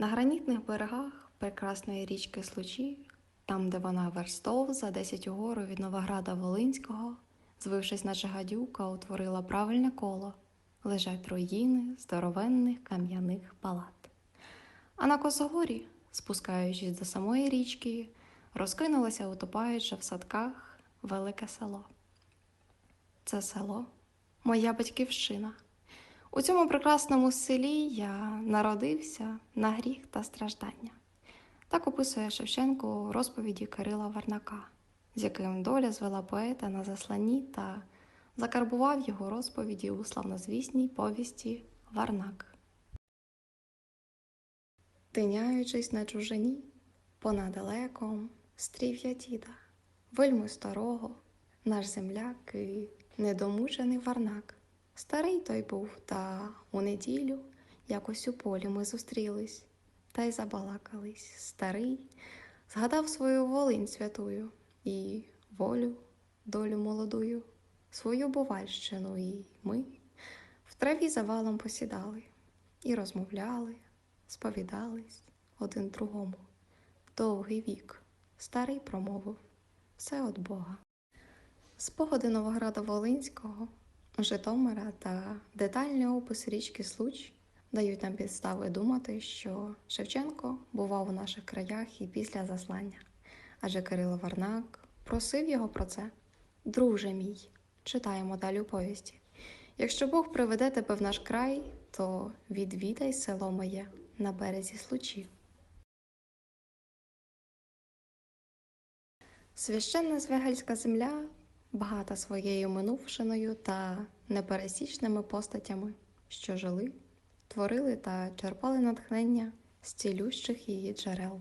На гранітних берегах прекрасної річки Случі, там, де вона верстов за 10 угору від Новограда Волинського, звившись наче гадюка, утворила правильне коло, лежать руїни здоровенних кам'яних палат. А на Косогорі, спускаючись до самої річки, розкинулося, утопаючи в садках, велике село. Це село моя батьківщина. У цьому прекрасному селі я народився на гріх та страждання. Так описує Шевченко у розповіді Кирила Варнака, з яким доля звела поета на засланні та закарбував його розповіді у славнозвісній повісті Варнак. Тиняючись на чужині, понад далеком стрів я діда, вельми старого, наш земляк і недомучений Варнак. Старий той був, та у неділю якось у полі ми зустрілись, та й забалакались. Старий згадав свою волинь святую і волю, долю молодую, свою бувальщину, і ми в траві завалом посідали і розмовляли, сповідались один другому. Довгий вік, старий промовив все от Бога. Спогади Новограда Волинського, Житомира та детальний опис річки Случ дають нам підстави думати, що Шевченко бував у наших краях і після заслання, адже Кирило Варнак просив його про це. Друже мій, читаємо далі у повісті. Якщо Бог приведе тебе в наш край, то відвідай село моє на березі Случі. Священна Звегельська земля багата своєю минувшиною та непересічними постатями, що жили, творили та черпали натхнення з цілющих її джерел.